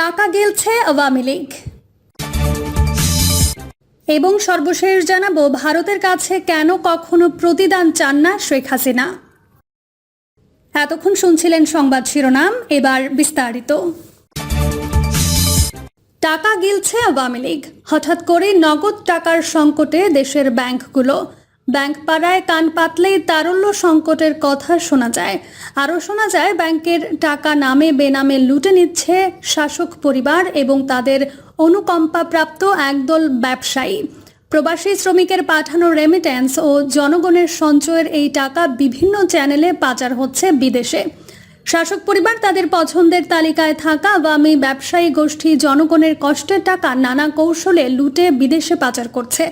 টাকা গেলছে আওয়ামী লীগ। এবং সর্বশেষ জানাব, ভারতের কাছে কেন কখনো প্রতিদান চান না শেখ হাসিনা? এতক্ষণ শুনছিলেন সংবাদ শিরোনাম, এবার বিস্তারিত। টাকা গিলছে আওয়ামী লীগ। হঠাৎ করে নগদ টাকার সংকটে দেশের ব্যাংকগুলো ব্যাংক পাড়ায় কান পাতলেই তারল্য সংকটের কথা শোনা যায়। আরও শোনা যায়, ব্যাংকের টাকা নামে বেনামে লুটে নিচ্ছে শাসক পরিবার এবং তাদের অনুকম্পাপ্রাপ্ত একদল ব্যবসায়ী। প্রবাসী শ্রমিকের পাঠানো রেমিট্যান্স ও জনগণের সঞ্চয়ের এই টাকা বিভিন্ন চ্যানেলে পাচার হচ্ছে বিদেশে। শাসক পরিবার তাদের পছন্দের তালিকায় থাকা আওয়ামী ব্যবসায়ী গোষ্ঠী জনগণের কষ্টের টাকা নানা কৌশলে লুটে বিদেশে পাচার করছে।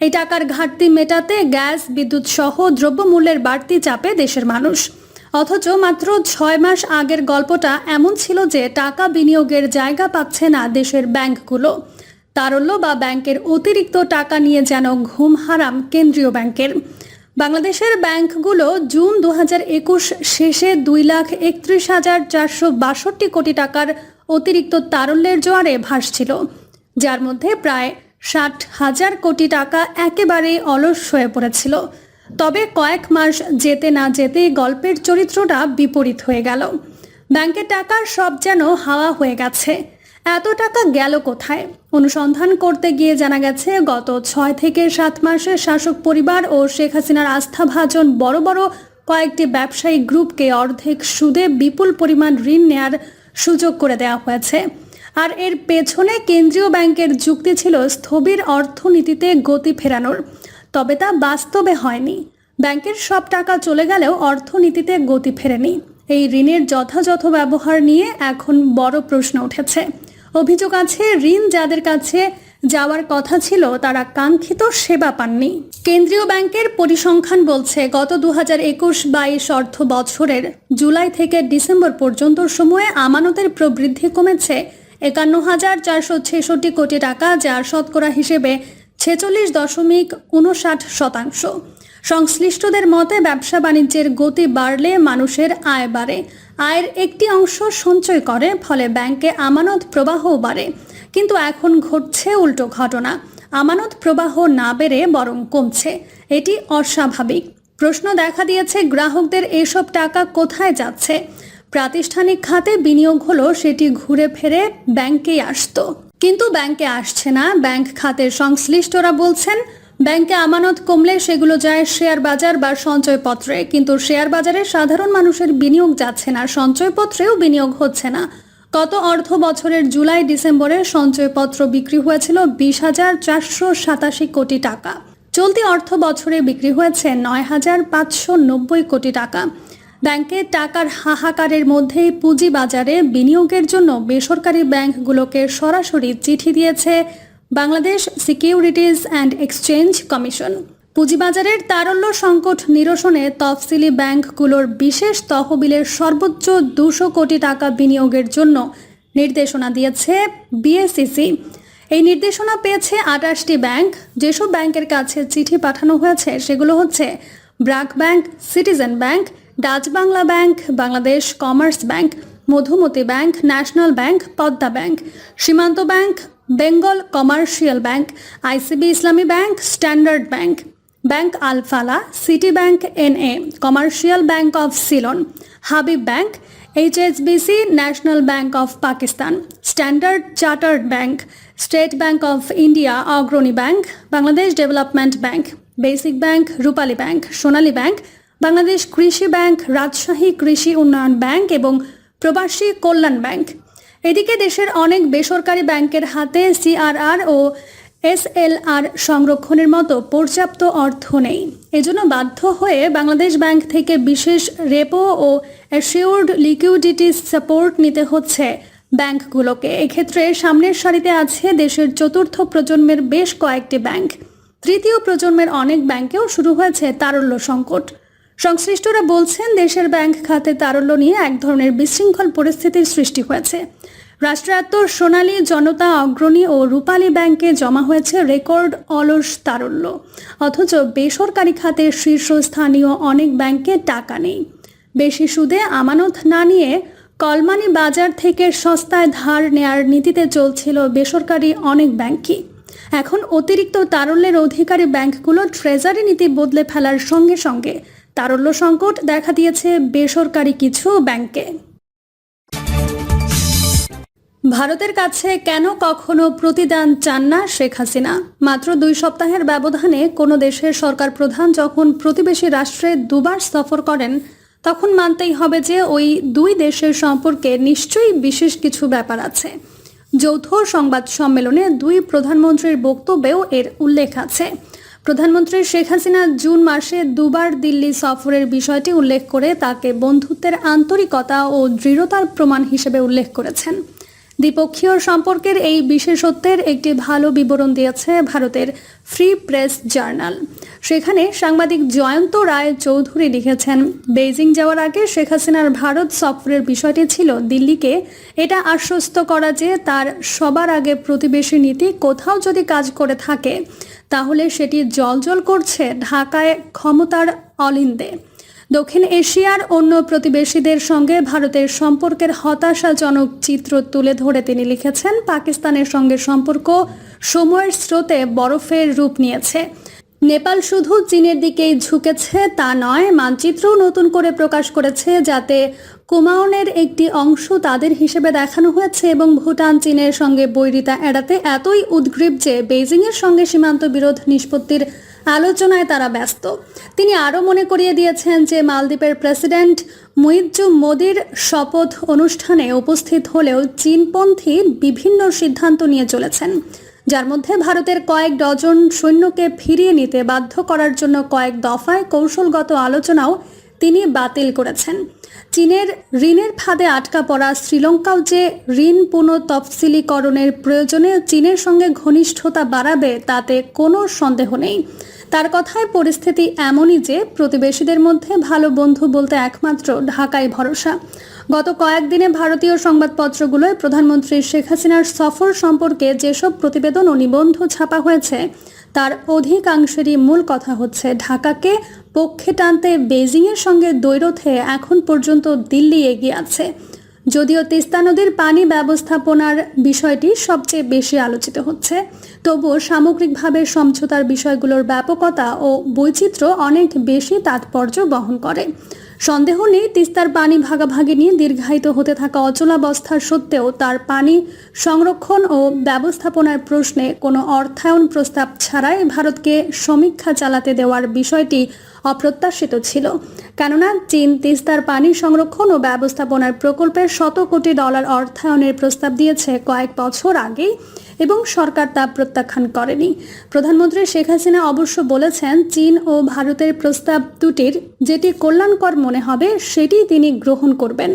এই টাকার ঘাটতি মেটাতে গ্যাস, বিদ্যুৎ সহ দ্রব্যমূল্যের বাড়তি চাপে দেশের মানুষ। অথচ মাত্র ছয় মাস আগের গল্পটা এমন ছিল যে টাকা বিনিয়োগের জায়গা পাচ্ছে না দেশের ব্যাংকগুলো। তারল্য বা ব্যাংকের অতিরিক্ত টাকা নিয়ে যেন ঘুম হারাম কেন্দ্রীয় ব্যাংকের। বাংলাদেশের ব্যাংকগুলো জুন দু একুশ শেষে দুই লাখ একত্রিশ হাজার চারশো বাষট্টি কোটি টাকার অতিরিক্ত তারল্যের জোয়ারে ভাসছিল, যার মধ্যে প্রায় ষাট হাজার কোটি টাকা একেবারে অলস হয়ে পড়েছিল। তবে কয়েক মাস যেতে না যেতে গল্পের চরিত্রটা বিপরীত হয়ে গেল। ব্যাংকের টাকার সব যেন হাওয়া হয়ে গেছে। এত টাকা গেল কোথায়? অনুসন্ধান করতে গিয়ে জানা গেছে, গত ছয় থেকে সাত মাসে শাসক পরিবার ও শেখ হাসিনার আস্থাভাজন বড় বড় কয়েকটি ব্যবসায়ী গ্রুপকে অর্ধেক সুদে বিপুল পরিমাণ ঋণ নেয়ার সুযোগ করে দেওয়া হয়েছে। আর এর পেছনে কেন্দ্রীয় ব্যাংকের যুক্তি ছিল স্থবির অর্থনীতিতে গতি ফেরানোর। তবে তা বাস্তবে হয়নি। ব্যাংকের সব টাকা চলে গেলেও অর্থনীতিতে গতি ফেরেনি। এই ঋণের যথাযথ ব্যবহার নিয়ে এখন বড় প্রশ্ন উঠেছে। অভিযোগ আছে, ঋণ যাদের কাছে যাওয়ার কথা ছিল, তারা কাঙ্ক্ষিত সেবা পাননি। কেন্দ্রীয় ব্যাংকের পরিসংখ্যান বলছে, গত দু হাজার একুশ বাইশ অর্থ বছরের জুলাই থেকে ডিসেম্বর পর্যন্ত সময়ে আমানতের প্রবৃদ্ধি কমেছে একান্ন হাজার চারশো ছেষট্টি কোটি টাকা, যার শতকরা হিসেবে ছেচল্লিশ দশমিক উনষাট শতাংশ। সংশ্লিষ্টদের মতে, ব্যবসা বাণিজ্যের গতি বাড়লে মানুষের আয় বাড়ে। আয়ের একটি অংশ সঞ্চয় করে, ফলে ব্যাংকে আমানত প্রবাহও বাড়ে। কিন্তু এখন ঘটছে উল্টো ঘটনা। আমানত প্রবাহ না বেড়ে বরং কমছে। এটি অস্বাভাবিক। প্রশ্ন দেখা দিয়েছে, গ্রাহকদের এসব টাকা কোথায় যাচ্ছে? প্রাতিষ্ঠানিক খাতে বিনিয়োগ হলো, সেটি ঘুরে ফেরে ব্যাংকেই আসতো। কিন্তু ব্যাংকে আসছে না। ব্যাংক খাতের সংশ্লিষ্টরা বলছেন, ব্যাংকে আমানত কমলে সেগুলো যায় শেয়ার বাজার বা সঞ্চয়পত্রে। কিন্তু শেয়ার বাজারে সাধারণ মানুষের বিনিয়োগ যাচ্ছে না, সঞ্চয়পত্রেও বিনিয়োগ হচ্ছে না। গত অর্থ বছরের জুলাই ডিসেম্বরে সঞ্চয়পত্র বিক্রি হয়েছিল বিশ হাজার চারশো সাতাশি কোটি টাকা। চলতি অর্থ বছরে বিক্রি হয়েছে নয় হাজার পাঁচশো নব্বই কোটি টাকা। ব্যাংকে টাকার হাহাকারের মধ্যেই পুঁজি বাজারে বিনিয়োগের জন্য বেসরকারি ব্যাংকগুলোকে সরাসরি চিঠি দিয়েছে Bangladesh Securities and Exchange Commission. পুঁজিবাজারের তারল্য সংকট নিরসনে তফসিলি ব্যাংকগুলোর বিশেষ তহবিলের সর্বোচ্চ দুশো কোটি টাকা বিনিয়োগের জন্য নির্দেশনা দিয়েছে বিএসসিসি এই নির্দেশনা পেয়েছে আটাশটি ব্যাংক। যেসব ব্যাংকের কাছে চিঠি পাঠানো হয়েছে সেগুলো হচ্ছে BRAC Bank, Citizen Bank Dutch Bangla Bank, Bangladesh Commerce Bank, Madhumati Bank, National Bank, Padma Bank, Simanta Bank, Bengal Commercial Bank, ICB Islami Bank, Standard Bank Bank Alfalah, City Bank, NA, Commercial Bank of Ceylon, Habib Bank, HSBC, National Bank of Pakistan, Standard Chartered Bank, State Bank of India, Agrani Bank, Bangladesh Development Bank, Basic Bank, Rupali Bank, Sonali Bank Bangladesh Krishi Bank, Rajshahi কৃষি উন্নয়ন bank এবং প্রবাসী কল্যাণ bank. এদিকে দেশের অনেক বেসরকারি ব্যাংকের হাতে সিআরআর ও এসএলআর সংরক্ষণের মতো পর্যাপ্ত অর্থ নেই। এজন্য বাধ্য হয়ে বাংলাদেশ ব্যাংক থেকে বিশেষ রেপো ও অ্যাসিওর্ড লিকুইডিটি সাপোর্ট নিতে হচ্ছে ব্যাংকগুলোকে। এক্ষেত্রে সামনের সারিতে আছে দেশের চতুর্থ প্রজন্মের বেশ কয়েকটি ব্যাংক। তৃতীয় প্রজন্মের অনেক ব্যাংকেও শুরু হয়েছে তারল্য সংকট। সংশ্লিষ্টরা বলছেন, দেশের ব্যাংক খাতে তারল্য নিয়ে এক ধরনের বিশৃঙ্খল পরিস্থিতির সৃষ্টি হয়েছে। রাষ্ট্রায়ত্ত সোনালী জনতা অগ্রণী ও রূপালী ব্যাংকে জমা হয়েছে রেকর্ড অলস তারল্য। অথচ বেসরকারি খাতের শীর্ষস্থানীয় অনেক ব্যাংকে টাকা নেই। বেশি সুদে আমানত না নিয়ে কলমানি বাজার থেকে সস্তায় ধার নেয়ার নীতিতে চলছিল বেসরকারি অনেক ব্যাংকই। এখন অতিরিক্ত তারল্যের অধিকারী ব্যাংকগুলো ট্রেজারি নীতি বদলে ফেলার সঙ্গে সঙ্গে তারল্য সংকট দেখা দিয়েছে বেসরকারি কিছু ব্যাংকে। ভারতের কাছে কেন কখনো প্রতিদান চান না শেখ হাসিনা? মাত্র দুই সপ্তাহের ব্যবধানে কোনো দেশের সরকার প্রধান যখন প্রতিবেশী রাষ্ট্রে দুবার সফর করেন, তখন মানতেই হবে যে ওই দুই দেশের সম্পর্কে নিশ্চয়ই বিশেষ কিছু ব্যাপার আছে। যৌথ সংবাদ সম্মেলনে দুই প্রধানমন্ত্রীর বক্তব্যেও এর উল্লেখ আছে। প্রধানমন্ত্রী শেখ হাসিনা জুন মাসে দুবার দিল্লি সফরের বিষয়টি উল্লেখ করে তাকে বন্ধুত্বের আন্তরিকতা ও দৃঢ়তার প্রমাণ হিসেবে উল্লেখ করেছেন। দ্বিপক্ষীয় সম্পর্কের এই বিশেষত্বের একটি ভালো বিবরণ দিয়েছে ভারতের ফ্রি প্রেস জার্নাল সেখানে সাংবাদিক জয়ন্ত রায় চৌধুরী লিখেছেন, বেইজিং যাওয়ার আগে শেখ হাসিনার ভারত সফরের বিষয়টি ছিল দিল্লিকে এটা আশ্বস্ত করা যে তার সবার আগে প্রতিবেশী নীতি কোথাও যদি কাজ করে থাকে তাহলে সেটি জলজল করছে ঢাকায় ক্ষমতার অলিন্দে। দক্ষিণ এশিয়ার অন্য প্রতিবেশীদের সঙ্গে ভারতের সম্পর্কের হতাশাজনক চিত্র তুলে ধরে তিনি লিখেছেন, পাকিস্তানের সঙ্গে সম্পর্ক সময়ের স্রোতে বরফের রূপ নিয়েছে। নেপাল শুধু চীনের দিকেই ঝুঁকেছে তা নয়, মানচিত্রও নতুন করে প্রকাশ করেছে যাতে কুমাউনের একটি অংশ তাদের হিসেবে দেখানো হয়েছে এবং ভুটান, চীনের সঙ্গে বৈরিতা এড়াতে এতই উদ্গ্রীব যে বেইজিংয়ের সঙ্গে সীমান্ত বিরোধ নিষ্পত্তির আলোচনায় তারা ব্যস্ত। তিনি আরও মনে করিয়ে দিয়েছেন যে মালদ্বীপের প্রেসিডেন্ট মুইজ্জু মোদির শপথ অনুষ্ঠানে উপস্থিত হলেও চীনপন্থী বিভিন্ন সিদ্ধান্ত নিয়ে চলেছেন। যার মধ্যে ভারতের কয়েক ডজন সৈন্যকে ফিরিয়ে নিতে বাধ্য করার জন্য কয়েক দফায় কৌশলগত আলোচনাও তিনি বাতিল করেছেন। চীনের ঋণের ফাঁদে আটকা পড়া শ্রীলঙ্কাও যে ঋণ পুনঃতফসিলীকরণের প্রয়োজনে চীনের সঙ্গে ঘনিষ্ঠতা বাড়াবে তাতে কোনো সন্দেহ নেই। তার কথায় পরিস্থিতি এমনই যে প্রতিবেশীদের মধ্যে ভালো বন্ধু বলতে একমাত্র ঢাকায় ভরসা। গত কয়েকদিনে ভারতীয় সংবাদপত্রগুলোয় প্রধানমন্ত্রী শেখ হাসিনার সফর সম্পর্কে যেসব প্রতিবেদন ও নিবন্ধ ছাপা হয়েছে, তার অধিকাংশেরই মূল কথা হচ্ছে ঢাকাকে পক্ষে টানতে বেজিংয়ের সঙ্গে দৈরথে এখন পর্যন্ত দিল্লি এগিয়ে আছে। যদিও তিস্তা নদীর পানি ব্যবস্থাপনার বিষয়টি সবচেয়ে বেশি আলোচিত হচ্ছে, তবুও সামগ্রিকভাবে সমঝোতার বিষয়গুলোর ব্যাপকতা ও বৈচিত্র্য অনেক বেশি তাৎপর্য বহন করে। সন্দেহ নেই, তিস্তার পানি ভাগাভাগি নিয়ে দীর্ঘায়িত হতে থাকা অচলাবস্থা সত্ত্বেও তার পানি সংরক্ষণ ও ব্যবস্থাপনার প্রশ্নে কোনো অর্থায়ন প্রস্তাব ছাড়াই ভারতকে সমীক্ষা চালাতে দেওয়ার বিষয়টি অপ্রত্যাশিত ছিল। কেননা, চীন তিস্তার পানি সংরক্ষণ ও ব্যবস্থাপনার প্রকল্পের শত কোটি ডলার অর্থায়নের প্রস্তাব দিয়েছে কয়েক বছর আগেই। এবং সরকার তা প্রত্যাখ্যান করেনি। প্রধানমন্ত্রী শেখ হাসিনা অবশ্য বলেছেন, চীন ও ভারতের প্রস্তাব দুটির যেটি কল্যাণকর মনে হবে, সেটি তিনি গ্রহণ করবেন।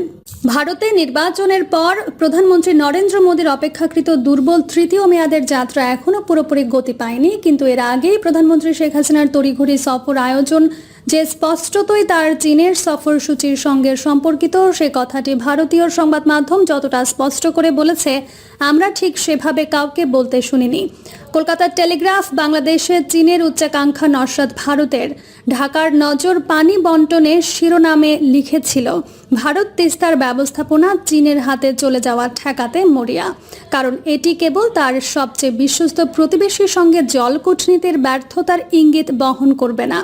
ভারতে নির্বাচনের পর প্রধানমন্ত্রী নরেন্দ্র মোদীর অপেক্ষাকৃত দুর্বল তৃতীয় মেয়াদের যাত্রা এখনও পুরোপুরি গতি পায়নি, কিন্তু এর আগেই প্রধানমন্ত্রী শেখ হাসিনার তড়িঘড়ি সফর আয়োজন যে স্পষ্টতই তার চীনের সফরসূচির সঙ্গে সম্পর্কিত, সে কথাটি ভারতীয় সংবাদ মাধ্যম যতটা স্পষ্ট করে বলেছে, আমরা ঠিক সেভাবে কাউকে বলতে শুনিনি। কলকাতার টেলিগ্রাফ, বাংলাদেশে চীনের উচ্চাকাঙ্ক্ষা নস্বাদ ভারতের। ঢাকার নজর পানি বন্টনে শিরোনামে লিখেছিল, ভারত তিস্তার ব্যবস্থাপনা চীনের হাতে চলে যাওয়া ঠেকাতে মরিয়া। কারণ এটি কেবল তার সবচেয়ে বিশ্বস্ত প্রতিবেশীর সঙ্গে জল কূটনীতির ব্যর্থতার ইঙ্গিত বহন করবে না।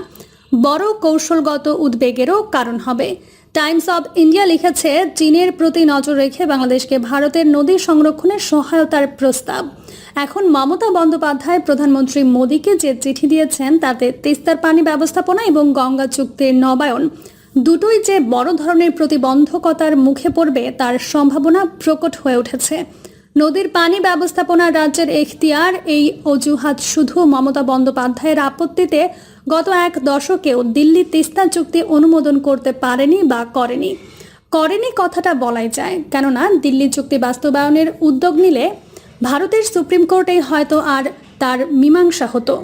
বড় কৌশলগত উদ্বেগেরও কারণ হবে। টাইমস অব ইন্ডিয়া লিখেছে, চীনের প্রতি নজর রেখে বাংলাদেশকে ভারতের নদী সংরক্ষণের সহায়তার প্রস্তাব। এখন মমতা বন্দ্যোপাধ্যায় প্রধানমন্ত্রী মোদীকে যে চিঠি দিয়েছেন, তাতে তিস্তার পানি ব্যবস্থাপনা এবং গঙ্গা চুক্তির নবায়ন দুটোই যে বড় ধরনের প্রতিবন্ধকতার মুখে পড়বে, তার সম্ভাবনা প্রকট হয়ে উঠেছে। নদীর পানি ব্যবস্থাপনা রাজ্যের এখতিয়ার, এই অজুহাত শুধু মমতা বন্দ্যোপাধ্যায়ের আপত্তিতে গত এক দশকেও দিল্লি তিস্তা চুক্তি অনুমোদন করতে পারেনি বা করেনি। করেনি কথাটা বলাই যায়, কেননা দিল্লি চুক্তি বাস্তবায়নের উদ্যোগ নিলে ভারতের সুপ্রিম কোর্টেই হয়তো আর তার মীমাংসা হতো।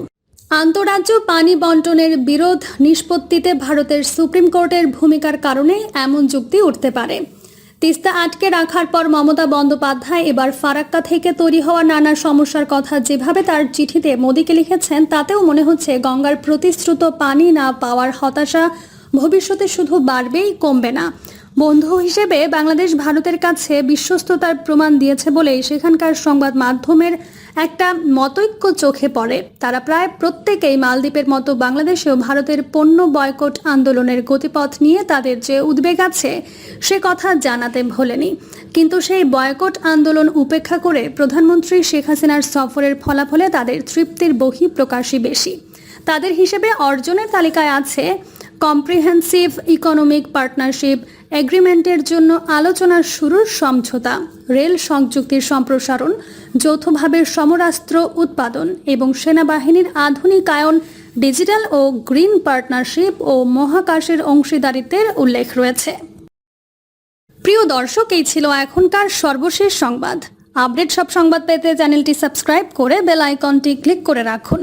আন্তরাজ্য পানি বন্টনের বিরোধ নিষ্পত্তিতে ভারতের সুপ্রিম কোর্টের ভূমিকার কারণে এমন যুক্তি উঠতে পারে। তিস্তা আটকে রাখার পর মমতা বন্দ্যোপাধ্যায় এবার ফারাক্কা থেকে তৈরি হওয়া নানা সমস্যার কথা যেভাবে তার চিঠিতে মোদীকে লিখেছেন, তাতেও মনে হচ্ছে গঙ্গার প্রতিশ্রুত পানি না পাওয়ার হতাশা ভবিষ্যতে শুধু বাড়বেই, কমবে না। বন্ধু হিসেবে বাংলাদেশ ভারতের কাছে বিশ্বস্ততার প্রমাণ দিয়েছে বলেই সেখানকার সংবাদ মাধ্যমের একটা মতৈক্য চোখে পড়ে। তারা প্রায় প্রত্যেকেই মালদ্বীপের মতো বাংলাদেশেও ভারতের পণ্য বয়কট আন্দোলনের গতিপথ নিয়ে তাদের যে উদ্বেগ আছে, সে কথা জানাতে ভোলেনি। কিন্তু সেই বয়কট আন্দোলন উপেক্ষা করে প্রধানমন্ত্রী শেখ হাসিনার সফরের ফলাফলে তাদের তৃপ্তির বহি প্রকাশই বেশি। তাদের হিসেবে অর্জনের তালিকায় আছে, কম্প্রিহেন্সিভ ইকোনমিক পার্টনারশিপ এগ্রিমেন্টের জন্য আলোচনার শুরুর সমঝোতা, রেল সংযুক্তির সম্প্রসারণ, যৌথভাবে সমরাস্ত্র উৎপাদন এবং সেনাবাহিনীর আধুনিকায়ন, ডিজিটাল ও গ্রিন পার্টনারশিপ ও মহাকাশের অংশীদারিত্বের উল্লেখ রয়েছে। প্রিয় দর্শক, এই ছিল এখনকার সর্বশেষ সংবাদ। আপডেট সব সংবাদ পেতে চ্যানেলটি সাবস্ক্রাইব করে বেল আইকনটি ক্লিক করে রাখুন।